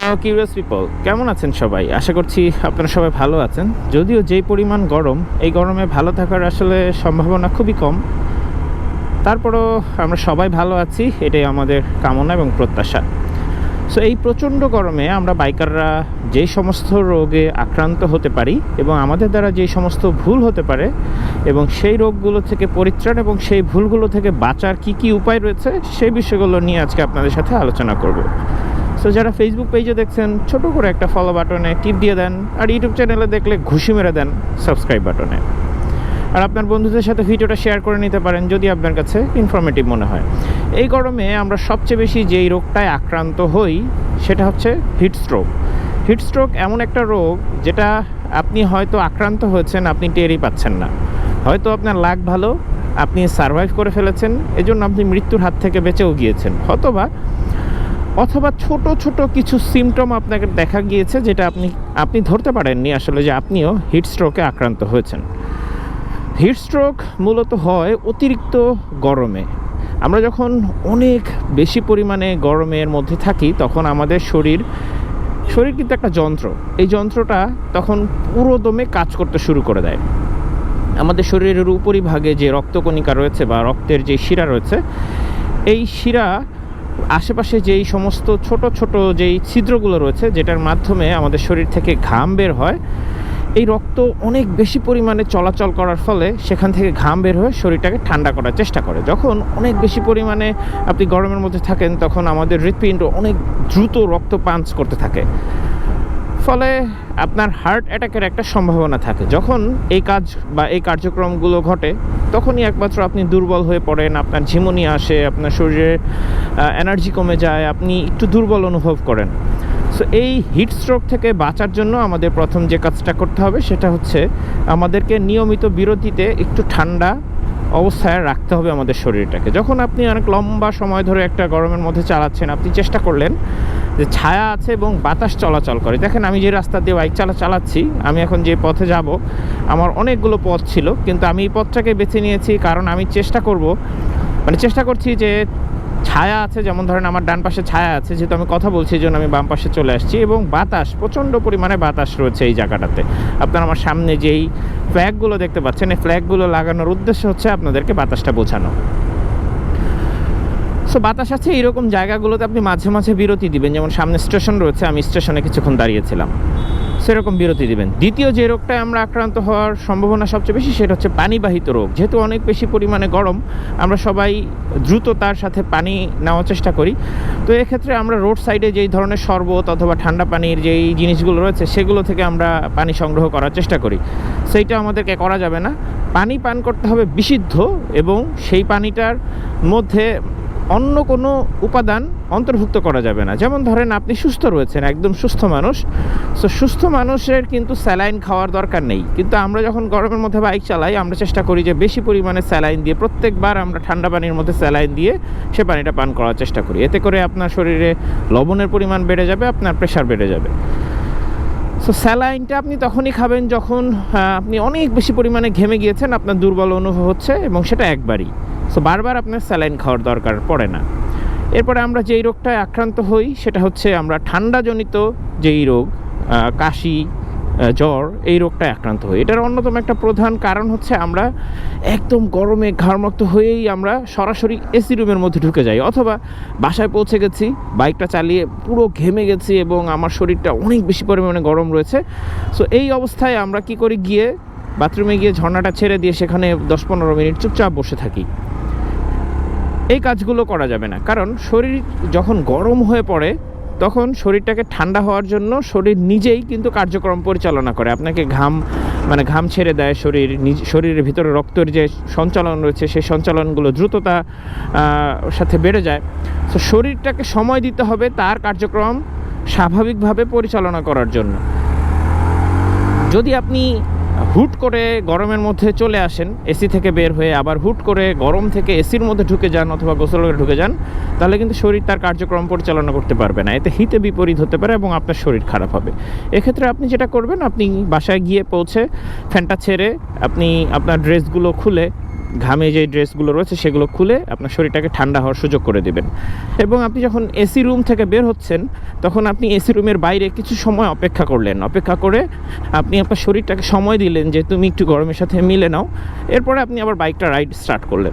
Hello curious people কেমন আছেন সবাই? আশা করছি আপনারা সবাই ভালো আছেন। যদিও যেই পরিমাণ গরম, এই গরমে ভালো থাকার আসলে সম্ভাবনা খুবই কম। তারপরও আমরা সবাই ভালো আছি, এটাই আমাদের কামনা এবং প্রত্যাশা। সো এই প্রচণ্ড গরমে আমরা বাইকাররা যেই সমস্ত রোগে আক্রান্ত হতে পারি এবং আমাদের দ্বারা যেই সমস্ত ভুল হতে পারে এবং সেই রোগগুলো থেকে পরিত্রাণ এবং সেই ভুলগুলো থেকে বাঁচার কি কি উপায় রয়েছে, সেই বিষয়গুলো নিয়ে আজকে আপনাদের সাথে আলোচনা করব। সো যারা ফেসবুক পেজে দেখছেন, ছোট করে একটা ফলো বাটনে টিপ দিয়ে দেন, আর ইউটিউব চ্যানেলে দেখলে ঘুষি মেরে দেন সাবস্ক্রাইব বাটনে আর আপনার বন্ধুদের সাথে ভিডিওটা শেয়ার করে নিতে পারেন, যদি আপনার কাছে ইনফরমেটিভ মনে হয়। এই গরমে আমরা সবচেয়ে বেশি যেই রোগটায় আক্রান্ত হই, সেটা হচ্ছে হিট স্ট্রোক হিট স্ট্রোক এমন একটা রোগ যেটা আপনি হয়তো আক্রান্ত হয়েছেন, আপনি টেরই পাচ্ছেন না। হয়তো আপনার লাগ ভালো, আপনি সার্ভাইভ করে ফেলেছেন, এজন্য আপনি মৃত্যুর হাত থেকে বেঁচেও গিয়েছেন। অথবা অথবা ছোট ছোট কিছু সিমটম আপনাকে দেখা গিয়েছে যেটা আপনি আপনি ধরতে পারেননি আসলে যে আপনিও হিট স্ট্রোকে আক্রান্ত হয়েছেন। হিট স্ট্রোক মূলত হয় অতিরিক্ত গরমে। আমরা যখন অনেক বেশি পরিমাণে গরমের মধ্যে থাকি, তখন আমাদের শরীর শরীর কিন্তু একটা যন্ত্র। এই যন্ত্রটা তখন পুরো দমে কাজ করতে শুরু করে দেয়। আমাদের শরীরের উপরিভাগে যে রক্তকণিকা রয়েছে বা রক্তের যে শিরা রয়েছে, এই শিরা আশেপাশে যেই সমস্ত ছোট ছোট যেই ছিদ্রগুলো রয়েছে, যেটার মাধ্যমে আমাদের শরীর থেকে ঘাম বের হয়, এই রক্ত অনেক বেশি পরিমাণে চলাচল করার ফলে সেখান থেকে ঘাম বের হয়ে শরীরটাকে ঠান্ডা করার চেষ্টা করে। যখন অনেক বেশি পরিমাণে আপনি গরমের মধ্যে থাকেন, তখন আমাদের হৃৎপিণ্ড অনেক দ্রুত রক্ত পাঞ্চ করতে থাকে। ফলে আপনার হার্ট অ্যাটাকের একটা সম্ভাবনা থাকে। যখন এই কাজ বা এই কার্যক্রমগুলো ঘটে তখনই একমাত্র আপনি দুর্বল হয়ে পড়েন, আপনার ঝিমুনি আসে, আপনার শরীরে এনার্জি কমে যায়, আপনি একটু দুর্বল অনুভব করেন। সো এই হিট স্ট্রোক থেকে বাঁচার জন্য আমাদের প্রথম যে কাজটা করতে হবে সেটা হচ্ছে আমাদেরকে নিয়মিত বিরতিতে একটু ঠান্ডা অবস্থায় রাখতে হবে আমাদের শরীরটাকে। যখন আপনি অনেক লম্বা সময় ধরে একটা গরমের মধ্যে চালাচ্ছেন, আপনি চেষ্টা করলেন যে ছায়া আছে এবং বাতাস চলাচল করে। দেখেন, আমি যে রাস্তা দিয়ে বাইক চালা চালাচ্ছি, আমি এখন যে পথে যাব, আমার অনেকগুলো পথ ছিল, কিন্তু আমি এই পথটাকে বেছে নিয়েছি কারণ আমি চেষ্টা করব মানে চেষ্টা করছি যে ছায়া আছে, যেমন ধরেন আমার ডান পাশে ছায়া আছে, যেহেতু আমি কথা বলছি জন্য আমি বাম পাশে চলে আসছি এবং বাতাস, প্রচণ্ড পরিমাণে বাতাস রয়েছে এই জায়গাটাতে। আপনারা আমার সামনে যেই ফ্ল্যাগগুলো দেখতে পাচ্ছেন, এই ফ্ল্যাগগুলো লাগানোর উদ্দেশ্য হচ্ছে আপনাদেরকে বাতাসটা বোঝানো। সো বাতাস আছে এরকম জায়গাগুলোতে আপনি মাঝে মাঝে বিরতি দিবেন। যেমন সামনে স্টেশন রয়েছে, আমি স্টেশনে কিছুক্ষণ দাঁড়িয়েছিলাম। সেরকম বিরতি দিবেন। দ্বিতীয় যে রোগটায় আমরা আক্রান্ত হওয়ার সম্ভাবনা সবচেয়ে বেশি, সেটা হচ্ছে পানিবাহিত রোগ। যেহেতু অনেক বেশি পরিমাণে গরম, আমরা সবাই দ্রুত তার সাথে পানি নেওয়ার চেষ্টা করি। তো এক্ষেত্রে আমরা রোড সাইডে যেই ধরনের শরবত অথবা ঠান্ডা পানির যেই জিনিসগুলো রয়েছে, সেগুলো থেকে আমরা পানি সংগ্রহ করার চেষ্টা করি। সেইটা আমাদেরকে করা যাবে না। পানি পান করতে হবে বিশুদ্ধ এবং সেই পানিটার মধ্যে অন্য কোনো উপাদান অন্তর্ভুক্ত করা যাবে না। যেমন ধরেন আপনি সুস্থ রয়েছেন, একদম সুস্থ মানুষ। সো সুস্থ মানুষের কিন্তু স্যালাইন খাওয়ার দরকার নেই। কিন্তু আমরা যখন গরমের মধ্যে বাইক চালাই, আমরা চেষ্টা করি যে বেশি পরিমাণে স্যালাইন দিয়ে প্রত্যেকবার আমরা ঠান্ডা পানির মধ্যে স্যালাইন দিয়ে সে পানিটা পান করার চেষ্টা করি। এতে করে আপনার শরীরে লবণের পরিমাণ বেড়ে যাবে, আপনার প্রেশার বেড়ে যাবে। সো স্যালাইনটা আপনি তখনই খাবেন যখন আপনি অনেক বেশি পরিমাণে ঘেমে গিয়েছেন, আপনার দুর্বল অনুভব হচ্ছে এবং সেটা একবারই। সো বারবার আপনার স্যালাইন খাওয়ার দরকার পড়ে না। এরপরে আমরা যেই রোগটায় আক্রান্ত হই, সেটা হচ্ছে আমরা ঠান্ডাজনিত যেই রোগ কাশি জ্বর, এই রোগটায় আক্রান্ত হই। এটার অন্যতম একটা প্রধান কারণ হচ্ছে আমরা একদম গরমে ঘাড়মক্ত হয়েই আমরা সরাসরি এসি রুমের মধ্যে ঢুকে যাই, অথবা বাসায় পৌঁছে গেছি, বাইকটা চালিয়ে পুরো ঘেমে গেছি এবং আমার শরীরটা অনেক বেশি পরিমাণে গরম রয়েছে। সো এই অবস্থায় আমরা কি করি গিয়ে, বাথরুমে গিয়ে ঝর্ণাটা ছেড়ে দিয়ে সেখানে দশ পনেরো মিনিট চুপচাপ বসে থাকি। এই কাজগুলো করা যাবে না। কারণ শরীর যখন গরম হয়ে পড়ে, তখন শরীরটাকে ঠান্ডা হওয়ার জন্য শরীর নিজেই কিন্তু কার্যক্রম পরিচালনা করে। আপনাকে ঘাম মানে ঘাম ছেড়ে দেয় শরীর, নিজ, শরীরের ভিতরে রক্তের যে সঞ্চালন রয়েছে, সেই সঞ্চালনগুলো দ্রুততা সাথে বেড়ে যায়। তো শরীরটাকে সময় দিতে হবে তার কার্যক্রম স্বাভাবিকভাবে পরিচালনা করার জন্য। যদি আপনি হুট করে গরমের মধ্যে চলে আসেন এসি থেকে বের হয়ে আবার হুট করে গরম থেকে এসির মধ্যে ঢুকে যান অথবা গোসল করে ঢুকে যান, তাহলে কিন্তু শরীর তার কার্যক্রম পরিচালনা করতে পারবে না। এতে হিতে বিপরীত হতে পারে এবং আপনার শরীর খারাপ হবে। এক্ষেত্রে আপনি যেটা করবেন, আপনি বাসায় গিয়ে পৌঁছে ফ্যানটা ছেড়ে আপনি আপনার ড্রেসগুলো খুলে ঘামে যে ড্রেসগুলো রয়েছে সেগুলো খুলে আপনার শরীরটাকে ঠান্ডা হওয়ার সুযোগ করে দেবেন। এবং আপনি যখন এসি রুম থেকে বের হচ্ছেন, তখন আপনি এসি রুমের বাইরে কিছু সময় অপেক্ষা করলেন। অপেক্ষা করে আপনি আপনার শরীরটাকে সময় দিলেন যে তুমি একটু গরমের সাথে মিলে নাও। এরপরে আপনি আবার বাইকটা রাইড স্টার্ট করলেন।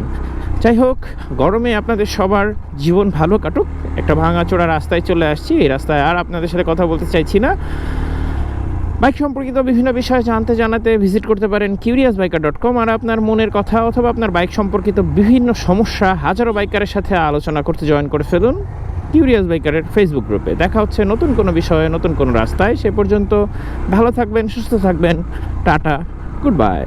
যাই হোক, গরমে আপনাদের সবার জীবন ভালো কাটুক। একটা ভাঙাচোরা রাস্তায় চলে আসছি। এই রাস্তায় আর আপনাদের সাথে কথা বলতে চাইছি না। বাইক সম্পর্কিত বিভিন্ন বিষয় জানতে জানাতে ভিজিট করতে পারেন কিউরিয়াস বাইকার ডট কম আর আপনার মনের কথা অথবা আপনার বাইক সম্পর্কিত বিভিন্ন সমস্যা হাজারো বাইকারের সাথে আলোচনা করতে জয়েন করে ফেলুন কিউরিয়াস বাইকারের ফেসবুক গ্রুপে দেখা হচ্ছে নতুন কোনো বিষয়ে, নতুন কোনো রাস্তায়। সে পর্যন্ত ভালো থাকবেন, সুস্থ থাকবেন। Tata good bye